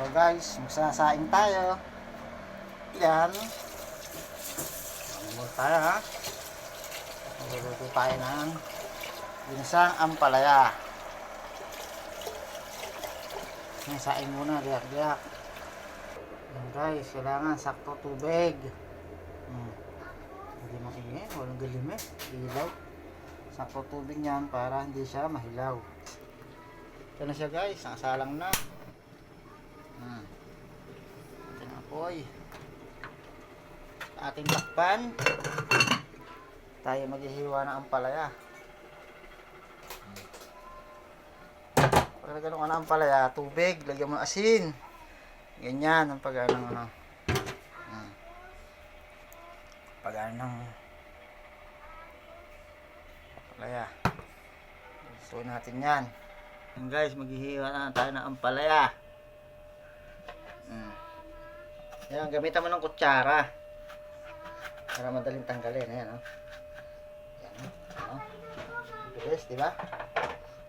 So guys, magsasaing tayo. Yan. Ano tayo ha? Magluluto tayo ng ginsang ampalaya. Saing muna, diyak-diyak. Yan guys, kailangan sakto tubig. Hmm. Hindi maingay, walang galim eh. Ilaw. Sakto tubig niyan para hindi siya mahilaw. Ito na siya guys, nakasalang na. Hmm. Ito na apoy. Ating takpan, tayo maghihiwa ng ampalaya. Pag nagano ka ng ampalaya, tubig, lagyan mo asin. Ganyan ang pag ng ano. Hmm. Pag ng ampalaya. Gusto natin yan. Yan guys, maghihiwa na tayo ng ampalaya. Mm. Yan, gamitan mo ng kutsara. Para madaling tanggalin. Ayan, oh. Yan, oh. Bilis, di ba?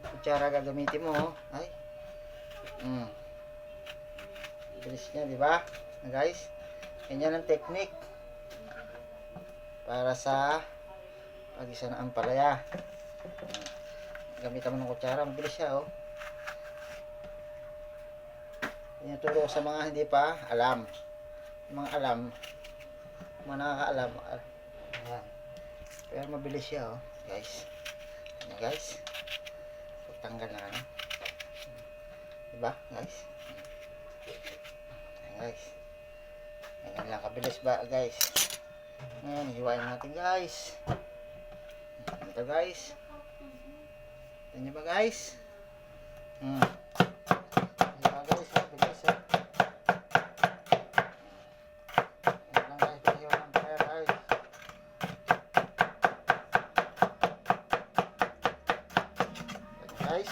Kutsara gagamitin mo, oh. Ay. Mm. Bilis niya, di ba? Na, guys. Ganyan ang technique. Para sa pag-isa ng ampalaya. Mm. Gamitan mo ng kutsara, mabilis siya, oh. Yan turo sa mga hindi pa alam. Mga alam, mga nakakaalam. Ayan. Pero mabilis siya, oh, guys. Ano, guys? Pagtanggal na, ano? Diba, guys? Ayan, guys. Ayan lang kabilis ba, guys? Ngayon, hiwain natin, guys. Ito, guys. Ito nyo ba, guys? Hmm. Hiwa, guys, ha? Bilis, ha? Ayan lang, guys. Hiwa ng kaya, guys. Ayan, guys.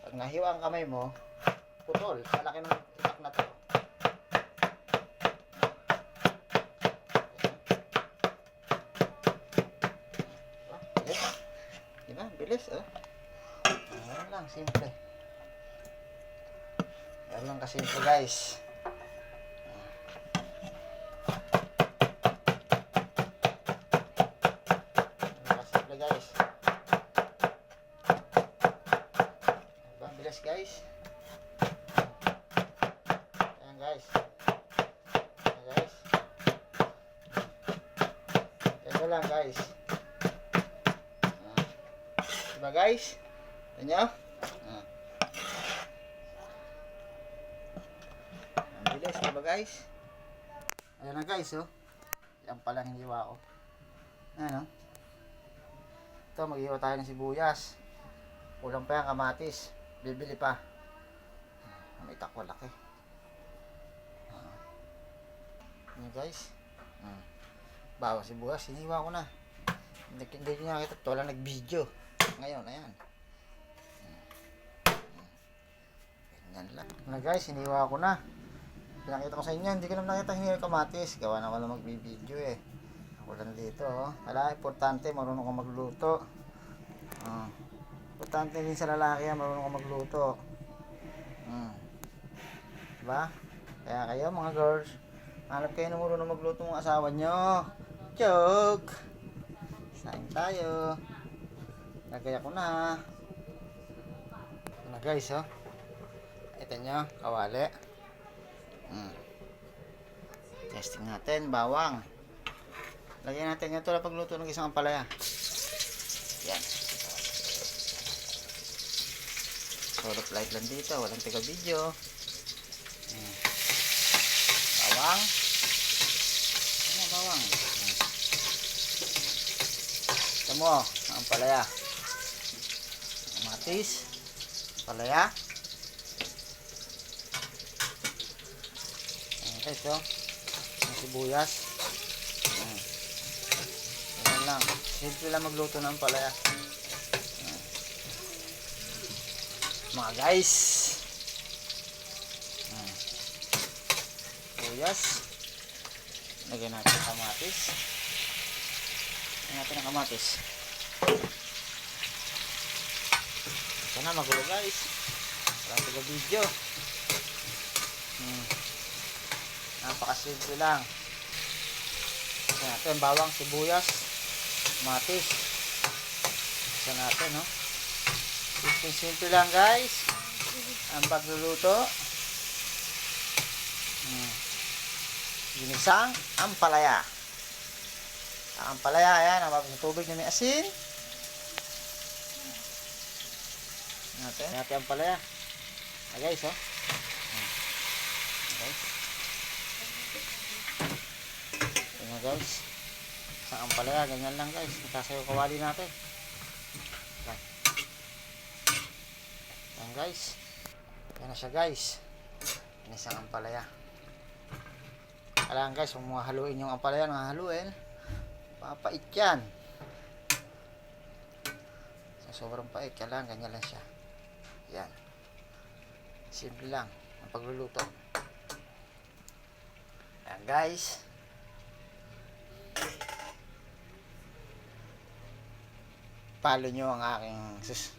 Pag nahiwa ang kamay mo, putol. Malaki ng itak na to. Diba? Bilis, oh. Ayan lang, simple. Ayan lang kasimple, guys. Ayan lang kasimple, guys. Bilis, guys. Ayan, guys. Ayan, guys. Ito lang, guys. Ah. Diba, guys? Tignan nyo? Ah. Ang bilis, diba, guys? Ayan na, guys, oh. Yan pala hiniwa ko. Ayan, oh. Ito, maghiwa tayo ng sibuyas. Kulang pa yan, kamatis. Bibili pa. Ah, May takwa laki. Ah. Ayan, guys. Ah. Bawa sibuyas, hiniwa ko na. Hindi hindi nyo nakita, ito lang nag-video. Ngayon, ayan. Ganyan lang. Na guys, hiniwa ko na. Pinakita ko sa inyo, hindi ko naman nakita yung kamatis. Gawa na wala magbibideo eh. Ako lang dito, oh. Wala, importante, marunong ka magluto. Ah. Importante din sa lalaki yan, marunong ka magluto. Hmm. Diba? Kaya kayo mga girls, hanap kayo ng marunong magluto ng asawa nyo. Joke! Saing tayo. Lagay ako na. Na guys, oh. Ito nyo, kawali. Mm. Testing natin, bawang. Lagyan natin ito na pagluto ng isang ampalaya. Yan. Solid light lang dito, walang tiga video. Mm. Bawang. Ano bawang? Mm. Ito mo, ang ampalaya. Matis. Palaya. Ayan. Ang sibuyas. Ayan. Ayan lang. Simple lang magluto ng palaya. Ayan. Mga guys. Sibuyas. Lagyan natin kamatis. Lagyan natin ang kamatis. Ito na, magulo guys. Tapos sa video. Hmm. Napakasimple lang. Isa natin, bawang, sibuyas, matis. Isa natin, no? Simple-simple lang, guys. Ang pagluluto. Hmm. Ginisang ampalaya. Ang ampalaya, ayan, ang sa tubig na may asin. Natin, natin ang palaya. Ah, guys, oh. Hmm. Okay. Ayan, guys. Isang ampalaya, ganyan lang, guys. Itasayo kawali natin. Ayan, guys. Ayan na siya, guys. Ayan isang ampalaya. Kailangan, guys, kung haluin yung ampalaya, haluin, papait yan. So, sobrang pait. Kailangan, ganyan lang siya. Yan. Simple lang ang pagluluto. Yan guys. Follow nyo ang aking sus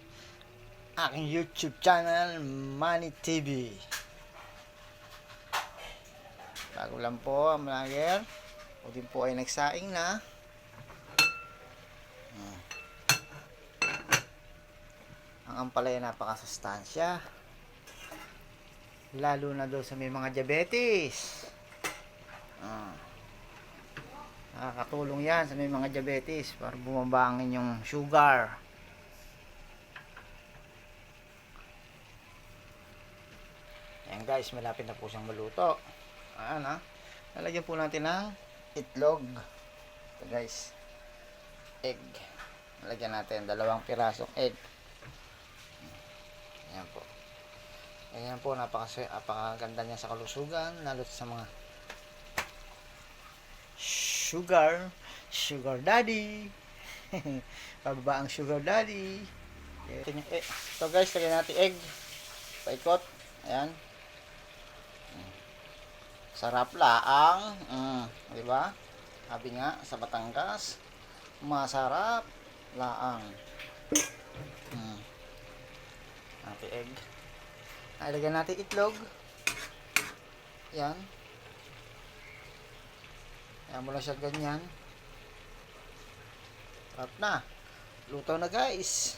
aking YouTube channel Money TV. Bago lang po ang vlogger. O din po ay nagsaing na. Hmm. Ang ampalaya napakasustansya. Lalo na daw sa may mga diabetes. Ah. Nakakatulong yan sa may mga diabetes para bumaba ang inyong sugar. Yan guys, malapit na po siyang maluto. Ayan ha. Lalagyan po natin ng itlog. Ito guys. Egg. Lalagyan natin dalawang pirasong egg. Ayan po. Ayan po, napaka, napakaganda niya sa kalusugan, lalo sa mga sugar, sugar daddy. Pababa ang sugar daddy. Ito, eh, ito guys, lagyan natin egg. Paikot. Ayan. Sarap laang. Mm, di ba? Sabi nga sa Batangas, masarap laang. Mm. Natin egg. Nalagyan natin itlog. Yan. Yan mo lang siya ganyan. Sarap na. Luto na guys.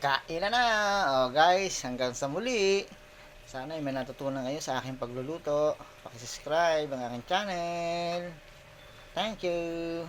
Kain na na. O guys, hanggang sa muli. Sana ay may natutunan kayo sa aking pagluluto. Pakisubscribe ang aking channel. Thank you.